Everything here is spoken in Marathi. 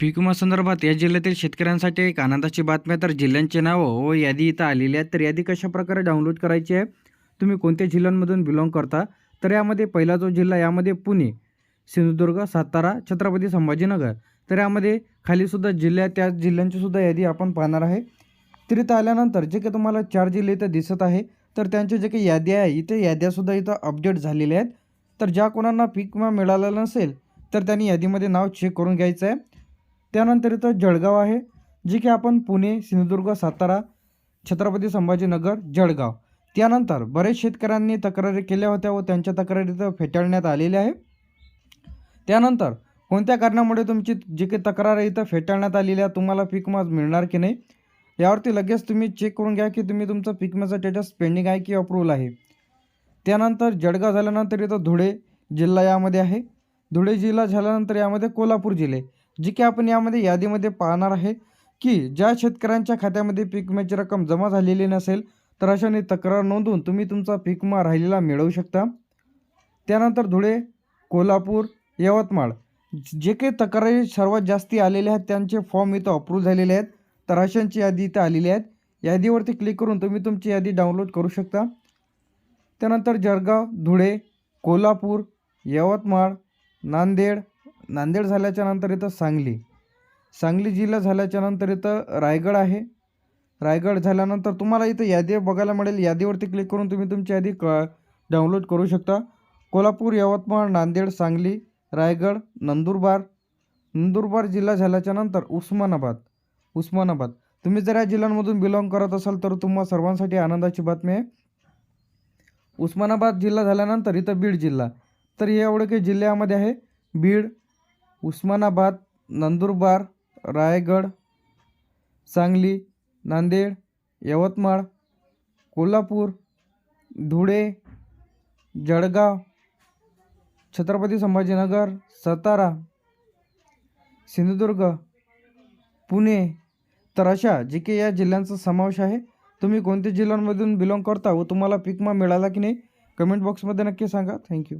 पीक विमा संदर्भात या जिल्ह्यातील शेतकऱ्यांसाठी एक आनंदाची बातमी तर जिल्ह्यांचे नावं व यादी इथं आलेली आहे तर यादी कशा प्रकारे डाउनलोड करायची आहे? तुम्ही कोणत्या जिल्ह्यांमधून बिलॉंग करता? तर यामध्ये पहिला जो जिल्हा यामध्ये पुणे सिंधुदुर्ग सातारा छत्रपती संभाजीनगर. तर यामध्ये खालीसुद्धा जिल्ह्या त्या जिल्ह्यांचीसुद्धा यादी आपण पाहणार आहे. तर इथं आल्यानंतर जे काही तुम्हाला चार जिल्हे इथं दिसत आहे तर त्यांचे जे काही यादी आहे इथे याद्यासुद्धा इथं अपडेट झालेल्या आहेत. तर ज्या कोणांना पीक विमा मिळालेला नसेल तर त्यांनी यादीमध्ये नाव चेक करून घ्यायचं आहे. त्यानंतर इथं जळगाव आहे जे की आपण पुणे सिंधुदुर्ग सातारा छत्रपती संभाजीनगर जळगाव. त्यानंतर बरेच शेतकऱ्यांनी तक्रारी केल्या होत्या व त्यांच्या तक्रारी इथं फेटाळण्यात आलेल्या आहे त्यानंतर कोणत्या कारणामुळे तुमची जी काही तक्रार आहे इथं फेटाळण्यात आलेली आहे तुम्हाला पीक विमा मिळणार की नाही? यावरती लगेच तुम्ही चेक करून घ्या की तुम्ही तुमचं पीक विम्याचं स्टेटस पेंडिंग आहे की अप्रूव्हल आहे. त्यानंतर जळगाव झाल्यानंतर इथं धुळे जिल्हा यामध्ये आहे. धुळे जिल्हा झाल्यानंतर यामध्ये कोल्हापूर जिल्हे. जी की आपण यामध्ये यादीमध्ये पाहणार आहे की ज्या शेतकऱ्यांच्या खात्यामध्ये पीक विम्याची रक्कम जमा झालेली नसेल तर अशाने तक्रार नोंदवून तुम्ही तुमचा पीक विमा राहिलेला मिळवू शकता. त्यानंतर धुळे कोल्हापूर यवतमाळ जे काही तक्रारी सर्वात जास्ती आलेल्या आहेत त्यांचे फॉर्म इथं अप्रूव्ह झालेले आहेत. तर अशांची यादी इथं आलेली आहेत. यादीवरती क्लिक करून तुम्ही तुमची यादी डाउनलोड करू शकता. त्यानंतर जळगाव धुळे कोल्हापूर यवतमाळ नांदेड नांदेड झाल्याच्यानंतर इथं सांगली. सांगली जिल्हा झाल्याच्यानंतर इथं रायगड आहे. रायगड झाल्यानंतर तुम्हाला इथं यादी बघायला मिळेल. यादीवरती क्लिक करून तुम्ही तुमची यादी क डाउनलोड करू शकता. कोल्हापूर यवतमाळ नांदेड सांगली रायगड नंदुरबार. नंदुरबार जिल्हा झाल्याच्यानंतर उस्मानाबाद. उस्मानाबाद. तुम्ही जर या जिल्ह्यांमधून बिलॉंग करत असाल तर तुम्हा सर्वांसाठी आनंदाची बातमी आहे. उस्मानाबाद जिल्हा झाल्यानंतर इथं बीड जिल्हा. तर हे एवढे काही जिल्ह्यामध्ये आहे. बीड उस्मानाबाद नंदुरबार रायगड सांगली नांदेड यवतमाळ कोल्हापूर धुळे जळगाव छत्रपती संभाजीनगर सातारा सिंधुदुर्ग पुणे. तर अशा जे काही या जिल्ह्यांचा समावेश आहे. तुम्ही कोणत्या जिल्ह्यांमधून बिलॉंग करता व तुम्हाला पिकमा मिळाला की नाही कमेंट बॉक्समध्ये नक्की सांगा. थँक्यू.